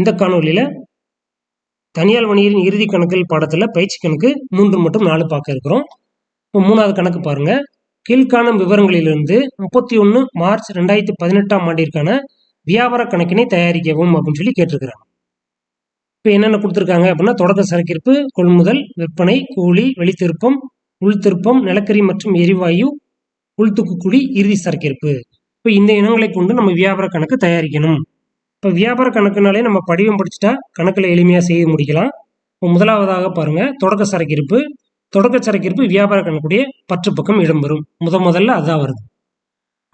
இந்த காணொலியில் தனியார் வணிகரின் இறுதி கணக்கில் பாடத்தில் பயிற்சி கணக்கு மூன்று மற்றும் நாலு பார்க்க இருக்கிறோம். இப்போ மூணாவது கணக்கு பாருங்கள் கீழ்காணும் விவரங்களிலிருந்து முப்பத்தி ஒன்று மார்ச் ரெண்டாயிரத்தி பதினெட்டாம் ஆண்டிற்கான வியாபார கணக்கினை தயாரிக்கவும் அப்படின்னு சொல்லி கேட்டிருக்கிறாங்க. இப்போ என்னென்ன கொடுத்துருக்காங்க அப்படின்னா தொடக்க சரக்கிருப்பு கொள்முதல் விற்பனை கூலி வெளித்திருப்பம் உள்திருப்பம் நிலக்கரி மற்றும் எரிவாயு உள்துக்குக்குழி இறுதி சரக்கிருப்பு. இப்போ இந்த இனங்களை கொண்டு நம்ம வியாபார கணக்கு தயாரிக்கணும். இப்போ வியாபார கணக்குனாலே நம்ம படிவம் படிச்சுட்டா கணக்கில் எளிமையாக செய்ய முடிக்கலாம். இப்போ முதலாவதாக பாருங்கள் தொடக்க சரக்கிருப்பு தொடக்க சரக்கிருப்பு வியாபார கணக்குடைய பற்று பக்கம் இடம்பெறும். முத முதல்ல அதான் வருது.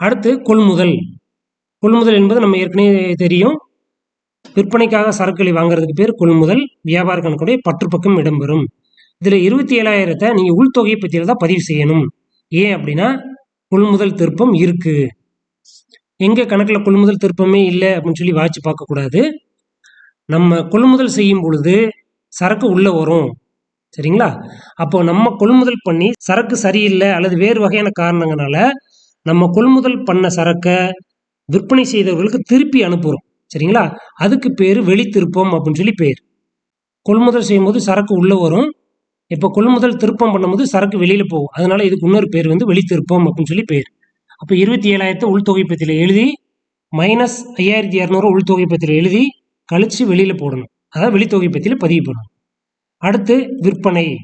அடுத்து கொள்முதல். கொள்முதல் என்பது நம்ம ஏற்கனவே தெரியும். விற்பனைக்காக சரக்குகளை வாங்குறதுக்கு பேர் கொள்முதல். வியாபார கணக்குடைய பற்று பக்கம் இடம்பெறும். இதில் இருபத்தி ஏழாயிரத்தை நீங்கள் உள்தொகை பற்றியில் தான் பதிவு செய்யணும். ஏன் அப்படின்னா கொள்முதல் திருப்பம் இருக்குது எங்கே கணக்கில் கொள்முதல் திருப்பமே இல்லை அப்படின்னு சொல்லி வாய்ச்சி பார்க்கக்கூடாது நம்ம கொள்முதல் செய்யும் பொழுது சரக்கு உள்ளே வரும். சரிங்களா? அப்போ நம்ம கொள்முதல் பண்ணி சரக்கு சரியில்லை அல்லது வேறு வகையான காரணங்களால நம்ம கொள்முதல் பண்ண சரக்கை விற்பனை செய்தவர்களுக்கு திருப்பி அனுப்புகிறோம் சரிங்களா? அதுக்கு பேர் வெளித்திருப்பம் அப்படின்னு சொல்லி பேர். கொள்முதல் செய்யும்போது சரக்கு உள்ளே வரும். இப்போ கொள்முதல் திருப்பம் பண்ணும்போது சரக்கு வெளியில் போகும். அதனால இதுக்கு இன்னொரு பேர் வந்து வெளித்திருப்பம் அப்படின்னு சொல்லி பேர். அப்போ இருபத்தி ஏழாயிரத்தை உள்தொகை எழுதி மைனஸ் ஐயாயிரத்தி இரநூறு உள்தொகை எழுதி கழித்து வெளியில் போடணும். அதாவது வெளித்தொகை பதிவு பண்ணணும். அடுத்து விற்பனை.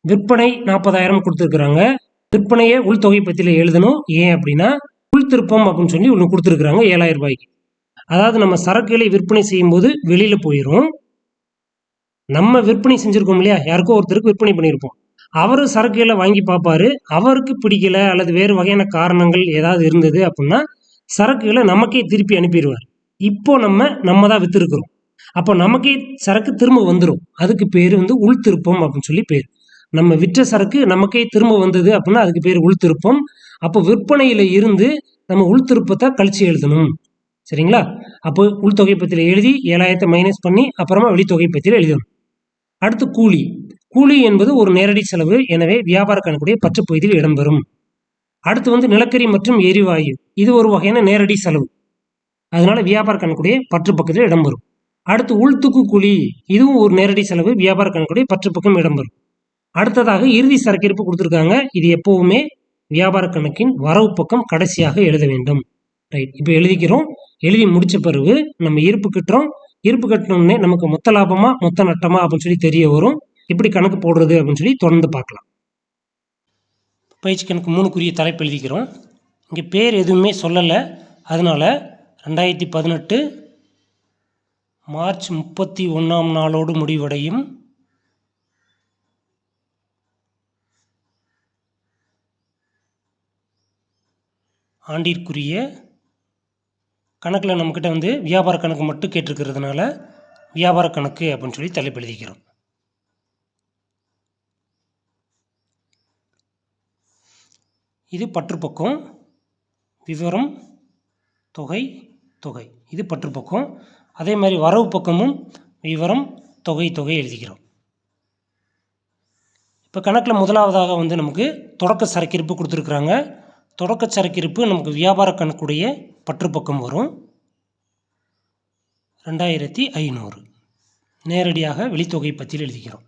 விற்பனை நாற்பதாயிரம் கொடுத்துருக்குறாங்க. விற்பனையை உள்தொகை எழுதணும். ஏன் அப்படின்னா உள்திருப்பம் அப்படின்னு சொல்லி ஒன்று கொடுத்துருக்குறாங்க ஏழாயிரம் ரூபாய்க்கு. அதாவது நம்ம சரக்குகளை விற்பனை செய்யும்போது வெளியில் போயிடும் நம்ம விற்பனை செஞ்சுருக்கோம் இல்லையா? யாருக்கோ ஒருத்தருக்கு விற்பனை பண்ணியிருப்போம். அவரும் சரக்குகளை வாங்கி பார்ப்பாரு. அவருக்கு பிடிக்கல அல்லது வேறு வகையான காரணங்கள் ஏதாவது இருந்தது அப்படின்னா சரக்குகளை நமக்கே திருப்பி அனுப்பிடுவார் இப்போ நம்ம நம்ம தான் வித்துருக்குறோம். அப்போ நமக்கே சரக்கு திரும்ப வந்துடும் அதுக்கு பேர் வந்து உள் திருப்பம் அப்படின்னு சொல்லி பேர். நம்ம விற்ற சரக்கு நமக்கே திரும்ப வந்தது அப்படின்னா அதுக்கு பேர் உள் திருப்பம். அப்போ விற்பனையில் இருந்து நம்ம உள் திருப்பத்தை கழிச்சு எழுதணும். சரிங்களா? அப்போ உள்தொகை பத்தியில் எழுதி ஏழாயிரத்தை மைனஸ் பண்ணி அப்புறமா வெளித்தொகை பத்தியில் எழுதணும். அடுத்து கூலி. கூலி என்பது ஒரு நேரடி செலவு. எனவே வியாபார கணக்குடைய பற்று பகுதியில் இடம்பெறும். அடுத்து வந்து நிலக்கரி மற்றும் எரிவாயு. இது ஒரு வகையான நேரடி செலவு. அதனால வியாபார கணக்குடைய பற்று பக்கத்தில் இடம்பெறும். அடுத்து உள்துக்கு கூலி. இதுவும் ஒரு நேரடி செலவு. வியாபார கணக்குடைய பற்று பக்கம் இடம்பெறும். அடுத்ததாக இறுதி சரக்கிருப்பு கொடுத்துருக்காங்க. இது எப்பவுமே வியாபார கணக்கின் வரவு பக்கம் கடைசியாக எழுத வேண்டும். ரைட் இப்போ எழுதிக்கிறோம். எழுதி முடிச்ச பிறகு நம்ம இருப்பு கட்டுறோம். இருப்பு கட்டணுன்னே நமக்கு மொத்த லாபமா மொத்த நட்டமா அப்படின்னு சொல்லி தெரிய வரும். எப்படி கணக்கு போடுறது அப்படின்னு சொல்லி தொடர்ந்து பார்க்கலாம். பயிற்சி கணக்கு மூணுக்குரிய தலைப்பு எழுதிக்கிறோம். இங்கே பேர் எதுவுமே சொல்லலை. அதனால் ரெண்டாயிரத்தி பதினெட்டு மார்ச் முப்பத்தி ஒன்றாம் நாளோடு முடிவடையும். ஆண்டிற்குரிய கணக்கில் நம்மக்கிட்ட வந்து வியாபார கணக்கு மட்டும் கேட்டிருக்கிறதுனால வியாபார கணக்கு அப்படின்னு சொல்லி தலைப்பு எழுதிக்கிறோம். இது பற்றுப்பக்கம். விவரம் தொகை தொகை. இது பற்றுப்பக்கம். அதே மாதிரி வரவு பக்கமும் விவரம் தொகை தொகை எழுதிக்கிறோம். இப்போ கணக்கில் முதலாவதாக வந்து நமக்கு தொடக்க சரக்கிருப்பு கொடுத்துருக்குறாங்க. தொடக்க சரக்கிருப்பு நமக்கு வியாபார கணக்குடைய பற்றுப்பக்கம் வரும். ரெண்டாயிரத்தி ஐநூறு. நேரடியாக வெளித்தொகை பற்றியில் எழுதிக்கிறோம்.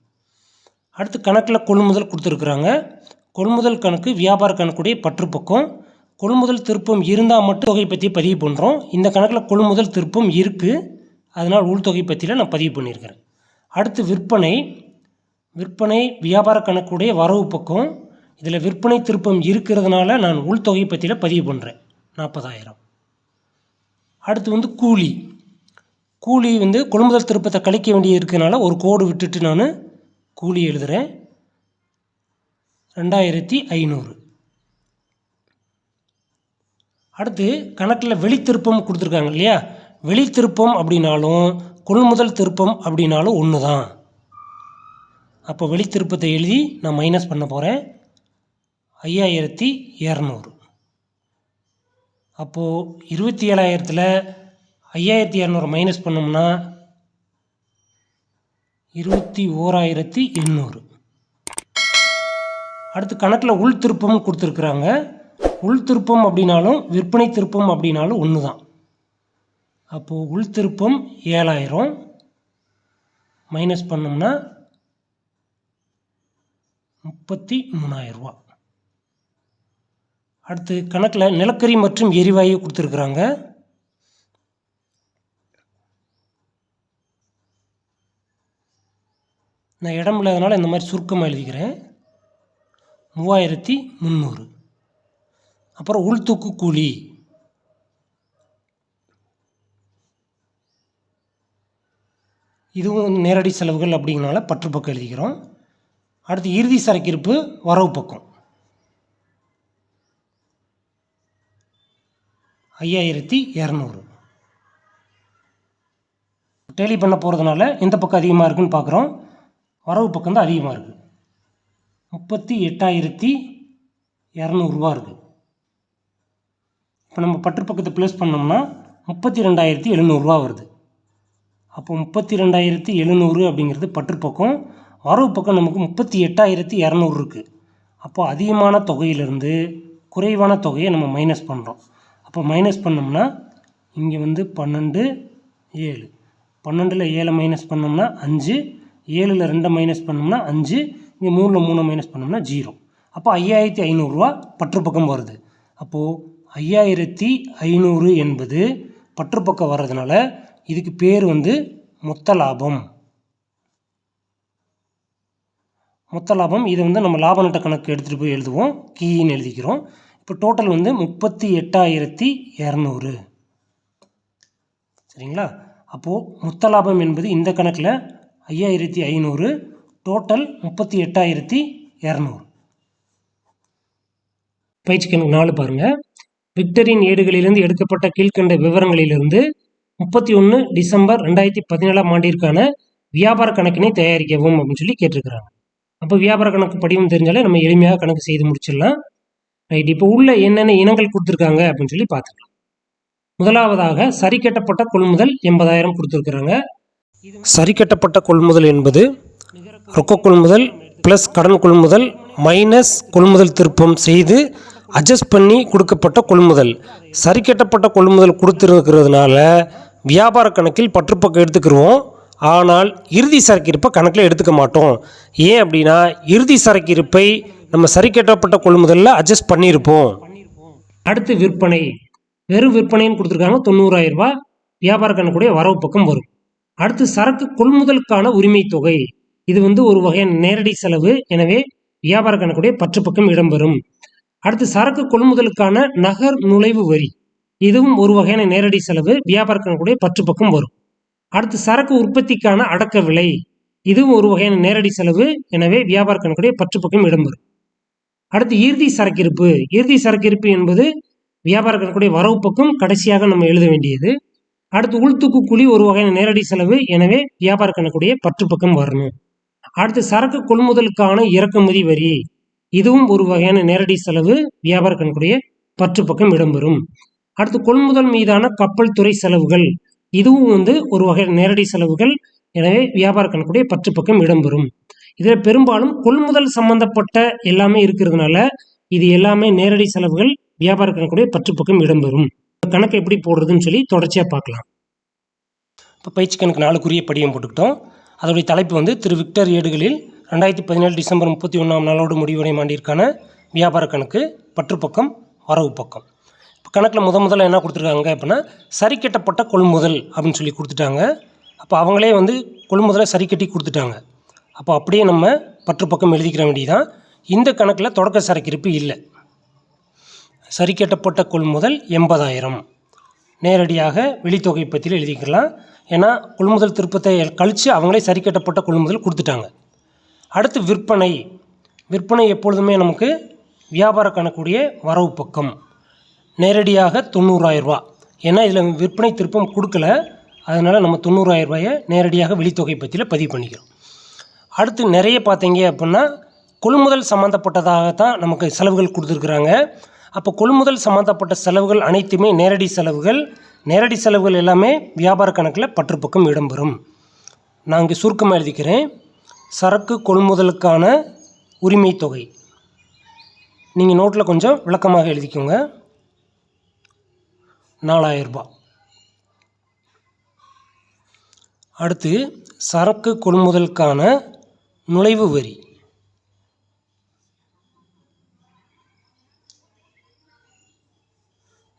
அடுத்து கணக்கில் கொள்முதல் கொடுத்துருக்குறாங்க. கொள்முதல் கணக்கு வியாபார கணக்குடைய பற்றுப்பக்கம். கொள்முதல் திருப்பம் இருந்தால் மட்டும் தொகை பற்றி பதிவு பண்ணுறோம் இந்த கணக்கில் கொள்முதல் திருப்பம் இருக்குது அதனால் உள்தொகை பற்றியில் நான் பதிவு பண்ணியிருக்கிறேன். அடுத்து விற்பனை. விற்பனை வியாபார கணக்குடைய வரவு பக்கம். இதில் விற்பனை திருப்பம் இருக்கிறதுனால நான் உள்தொகை பற்றியில் பதிவு பண்ணுறேன் நாற்பதாயிரம். அடுத்து வந்து கூலி. கூலி வந்து கொள்முதல் திருப்பத்தை கழிக்க வேண்டிய இருக்கிறதுனால ஒரு கோடு விட்டுட்டு நான் கூலி எழுதுகிறேன் ரெண்டாயிரத்தி ஐநூறு. அடுத்து கணக்கில் வெளித்திருப்பம் கொடுத்துருக்காங்க இல்லையா? வெளித்திருப்பம் அப்படின்னாலும் கொள்முதல் திருப்பம் அப்படின்னாலும் ஒன்று தான் அப்போ வெளித்திருப்பத்தை எழுதி நான் மைனஸ் பண்ண போகிறேன் ஐயாயிரத்தி இரநூறு. அப்போது இருபத்தி ஏழாயிரத்தில் ஐயாயிரத்தி இரநூறு மைனஸ் பண்ணோம்னா இருபத்தி ஓராயிரத்தி எண்ணூறு. அடுத்து கணக்கில் உள் திருப்பம் கொடுத்துருக்குறாங்க. உள் திருப்பம் அப்படின்னாலும் விற்பனை திருப்பம் அப்படின்னாலும் ஒன்று தான் அப்போது உள் திருப்பம் ஏழாயிரம். மைனஸ் பண்ணோம்னா முப்பத்தி மூணாயிரரூவா அடுத்து கணக்கில் நிலக்கரி மற்றும் எரிவாயு கொடுத்துருக்குறாங்க. நான் இடம் இல்லாதனால இந்த மாதிரி சுருக்கமாக எழுதிக்கிறேன். மூவாயிரத்தி முந்நூறு. அப்புறம் உள்தூக்கு கூலி. இதுவும் நேரடி செலவுகள் அப்படிங்கிறனால பற்று பக்கம் எழுதிக்கிறோம். அடுத்து இறுதி சரக்கிருப்பு வரவு பக்கம். ஐயாயிரத்தி இரநூறு. டேலி பண்ண போகிறதுனால எந்த பக்கம் அதிகமாக இருக்குன்னு பார்க்குறோம் வரவு பக்கம் தான் அதிகமாக இருக்குது முப்பத்தி எட்டாயிரத்தி இரநூறுவா இருக்குது இப்போ நம்ம பற்று பக்கத்தை ப்ளேஸ் பண்ணோம்னா முப்பத்தி ரெண்டாயிரத்தி எழுநூறுவா வருது. அப்போ முப்பத்தி ரெண்டாயிரத்தி எழுநூறு அப்படிங்கிறது பற்று பக்கம் வரவு பக்கம் நமக்கு முப்பத்தி எட்டாயிரத்தி இரநூறு இருக்குது அப்போ அதிகமான தொகையிலிருந்து குறைவான தொகையை நம்ம மைனஸ் பண்ணுறோம் அப்போ மைனஸ் பண்ணோம்னா இங்கே வந்து பன்னெண்டு ஏழு. பன்னெண்டில் ஏழை மைனஸ் பண்ணோம்னா அஞ்சு ஏழில் ரெண்டை மைனஸ் பண்ணோம்னா அஞ்சு இங்கே மூணில் மூணு மைனஸ் பண்ணோம்னா ஜீரோ அப்போ ஐயாயிரத்தி ஐநூறுரூவா பற்று பக்கம் வருது. அப்போது ஐயாயிரத்தி ஐநூறு என்பது பற்று பக்கம் வர்றதுனால இதுக்கு பேர் வந்து மொத்த லாபம். மொத்த லாபம் இதை வந்து நம்ம லாப நட்ட கணக்கு எடுத்துகிட்டு போய் எழுதுவோம். கீன்னு எழுதிக்கிறோம். இப்போ டோட்டல் வந்து முப்பத்தி எட்டாயிரத்தி இரநூறு. சரிங்களா? அப்போது மொத்த லாபம் என்பது இந்த கணக்கில் ஐயாயிரத்தி ஐநூறு டோட்டல் முப்பத்தி எட்டாயிரத்தி இரநூறு. பயிற்சி கணக்கு நாலு பாருங்கள் விக்டரின் ஏடுகளிலிருந்து எடுக்கப்பட்ட கீழ்கண்ட விவரங்களிலிருந்து முப்பத்தி ஒன்று டிசம்பர் ரெண்டாயிரத்தி பதினேழாம் ஆண்டிற்கான வியாபார கணக்கினை தயாரிக்கவும் அப்படின்னு சொல்லி கேட்டிருக்கிறாங்க. அப்போ வியாபார கணக்கு படிவம் தெரிஞ்சாலே நம்ம எளிமையாக கணக்கு செய்து முடிச்சிடலாம். ரைட் இப்போ உள்ள என்னென்ன இனங்கள் கொடுத்துருக்காங்க அப்படின்னு சொல்லி பார்த்துக்கலாம். முதலாவதாக சரி கட்டப்பட்ட கொள்முதல் எண்பதாயிரம் கொடுத்துருக்குறாங்க. சரி கட்டப்பட்ட கொள்முதல் என்பது ரொக்க கொள்முதல் ப்ளஸ் கடன் கொள்முதல் மைனஸ் கொள்முதல் திருப்பம் செய்து அட்ஜஸ்ட் பண்ணி கொடுக்கப்பட்ட கொள்முதல் சரி கட்டப்பட்ட கொள்முதல் கொடுத்துருக்கிறதுனால வியாபார கணக்கில் பற்றுப்பக்கம் எடுத்துக்கிருவோம். ஆனால் இறுதி சரக்கிருப்பை கணக்கில் எடுத்துக்க மாட்டோம். ஏன் அப்படின்னா இறுதி சரக்கிருப்பை நம்ம சரி கட்டப்பட்ட கொள்முதலில் அட்ஜஸ்ட் பண்ணியிருப்போம். அடுத்து விற்பனை. வெறும் விற்பனைன்னு கொடுத்துருக்காங்க தொண்ணூறாயிரம் ரூபாய். வியாபார கணக்குடைய வரவு பக்கம் வரும். அடுத்து சரக்கு கொள்முதலுக்கான உரிமை தொகை. இது வந்து ஒரு வகையான நேரடி செலவு. எனவே வியாபார கணக்குடைய பற்று பக்கம் இடம்பெறும். அடுத்து சரக்கு கொள்முதலுக்கான நகர் நுழைவு வரி. இதுவும் ஒரு வகையான நேரடி செலவு. வியாபார கணக்குடைய பற்று பக்கம் வரும். அடுத்து சரக்கு உற்பத்திக்கான அடக்க விலை. இதுவும் ஒரு வகையான நேரடி செலவு. எனவே வியாபார கணக்குடைய பற்று பக்கம் இடம்பெறும். அடுத்து இறுதி சரக்கிருப்பு இறுதி சரக்கிருப்பு என்பது வியாபார கணக்குடைய வரவு பக்கம் கடைசியாக நம்ம எழுத வேண்டியது. அடுத்து உள்தூக்கு குழி ஒரு வகையான நேரடி செலவு. எனவே வியாபார கணக்குடைய பற்று பக்கம் வரணும். அடுத்து சரக்கு கொள்முதலுக்கான இறக்குமதி வரி. இதுவும் ஒரு வகையான நேரடி செலவு வியாபார கணக்குடைய பற்று பக்கம் இடம்பெறும். அடுத்து கொள்முதல் மீதான கப்பல் துறை செலவுகள். இதுவும் வந்து ஒரு வகை நேரடி செலவுகள் எனவே வியாபார கணக்குடைய பற்று பக்கம் இடம்பெறும். இதில் பெரும்பாலும் கொள்முதல் சம்பந்தப்பட்ட எல்லாமே இருக்கிறதுனால இது எல்லாமே நேரடி செலவுகள் வியாபார கணக்குடைய பற்று பக்கம் இடம்பெறும். கணக்கு எப்படி போடுறதுன்னு சொல்லி தொடர்ச்சியாக பார்க்கலாம். இப்போ பயிற்சி கணக்கு நாளுக்குரிய படியம் போட்டுக்கிட்டோம். அதோடைய தலைப்பு வந்து திரு விக்டர் ஏடுகளில் ரெண்டாயிரத்தி பதினேழு டிசம்பர் முப்பத்தி ஒன்றாம் நாளோடு முடிவடையும் ஆண்டிற்கான வியாபார கணக்கு பற்று பக்கம் வரவு பக்கம். இப்போ கணக்கில் முத முதல்ல என்ன கொடுத்துருக்காங்க அப்படின்னா சரி கட்டப்பட்ட கொள்முதல் அப்படின்னு சொல்லி கொடுத்துட்டாங்க. அப்போ அவங்களே வந்து கொள்முதலை சரி கட்டி கொடுத்துட்டாங்க. அப்போ அப்படியே நம்ம பற்று பக்கம் எழுதிக்கிற வேண்டியதான் இந்த கணக்கில் தொடக்க சரக்கிருப்பு இல்லை. சரி கட்டப்பட்ட கொள்முதல் எண்பதாயிரம். நேரடியாக வெளித்தொகை பற்றியில் எழுதிக்கலாம். ஏன்னா கொள்முதல் திருப்பத்தை கழித்து அவங்களே சரி கட்டப்பட்ட கொள்முதல் கொடுத்துட்டாங்க. அடுத்து விற்பனை. விற்பனை எப்பொழுதுமே நமக்கு வியாபார கணக்குடைய வரவு பக்கம். நேரடியாக தொண்ணூறாயிரரூபா ஏன்னா இதில் விற்பனை திருப்பம் கொடுக்கல. அதனால் நம்ம தொண்ணூறாயிரரூபாயை நேரடியாக வெளித்தொகை பற்றியில் பதிவு பண்ணிக்கிறோம். அடுத்து நிறைய பார்த்தீங்க அப்படின்னா கொள்முதல் சம்மந்தப்பட்டதாக தான் நமக்கு செலவுகள் கொடுத்துருக்குறாங்க. அப்போ கொள்முதல் சம்மந்தப்பட்ட செலவுகள் அனைத்துமே நேரடி செலவுகள். நேரடி செலவுகள் எல்லாமே வியாபார கணக்கில் பற்றுப்பக்கம் இடம்பெறும். நான் இங்கே சுருக்கமாக எழுதிக்கிறேன். சரக்கு கொள்முதலுக்கான உரிமை தொகை. நீங்கள் நோட்டில் கொஞ்சம் விளக்கமாக எழுதிக்கோங்க. நாலாயிரரூபா. அடுத்து சரக்கு கொள்முதலுக்கான நுழைவு வரி.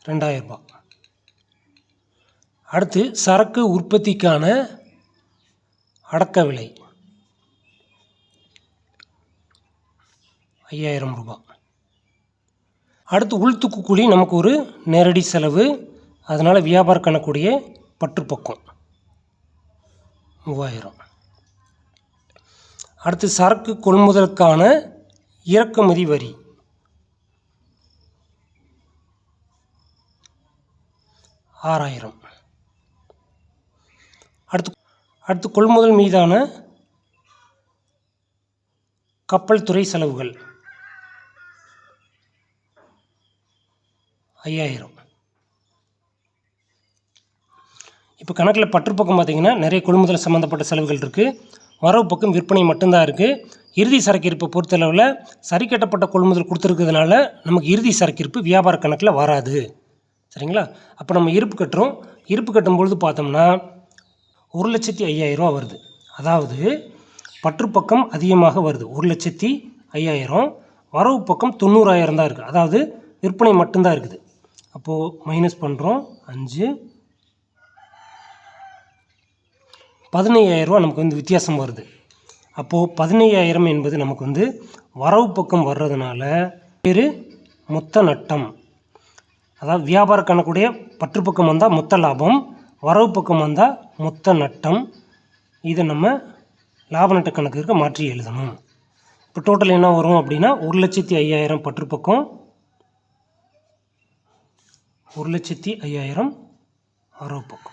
ரெண்டாயிரரூபா. அடுத்து சரக்கு உற்பத்திக்கான அடக்க விலை. ஐயாயிரம் ரூபாய் அடுத்து உள்துக்கு கூலி நமக்கு ஒரு நேரடி செலவு. அதனால் வியாபார கணக்குடைய பற்றுப்பக்கம். மூவாயிரம். அடுத்து சரக்கு கொள்முதலுக்கான இறக்குமதி வரி. ஆறாயிரம். அடுத்து கொள்முதல் மீதான கப்பல் துறை செலவுகள். ஐயாயிரம். இப்போ கணக்கில் பற்றுப்பக்கம் பார்த்தீங்கன்னா நிறைய கொள்முதல் சம்மந்தப்பட்ட செலவுகள் இருக்குது வரவு பக்கம் விற்பனை மட்டும்தான் இருக்குது இறுதி சரக்கிருப்பை பொறுத்தளவில் சரி கட்டப்பட்ட கொள்முதல் கொடுத்துருக்கிறதுனால நமக்கு இறுதி சரக்கிருப்பு வியாபார கணக்கில் வராது. சரிங்களா? அப்போ நம்ம இருப்பு கட்டுறோம். இருப்பு கட்டும் பொழுது பார்த்தோம்னா ஒரு லட்சத்தி ஐயாயிரரூவா வருது. அதாவது பற்றுப்பக்கம் அதிகமாக வருது. ஒரு லட்சத்தி ஐயாயிரம் வரவு பக்கம் தொண்ணூறாயிரம் தான் இருக்குது அதாவது விற்பனை மட்டும்தான் இருக்குது. அப்போது மைனஸ் பண்ணுறோம் அஞ்சு பதினையாயிரரூவா நமக்கு வந்து வித்தியாசம் வருது. அப்போது பதினையாயிரம் என்பது நமக்கு வந்து வரவு பக்கம் வர்றதுனால பேர் மொத்த நட்டம். அதாவது வியாபார கணக்குடைய பற்றுப்பக்கம் வந்தால் மொத்த லாபம் வரவு பக்கம் வந்தால் மொத்த நட்டம் இதை நம்ம லாப நட்ட கணக்கிற்கு மாற்றி எழுதணும். இப்போ டோட்டல் என்ன வரும் அப்படின்னா ஒரு லட்சத்தி ஐயாயிரம் பற்றுப்பக்கம் ஒரு லட்சத்தி ஐயாயிரம் வரவு பக்கம்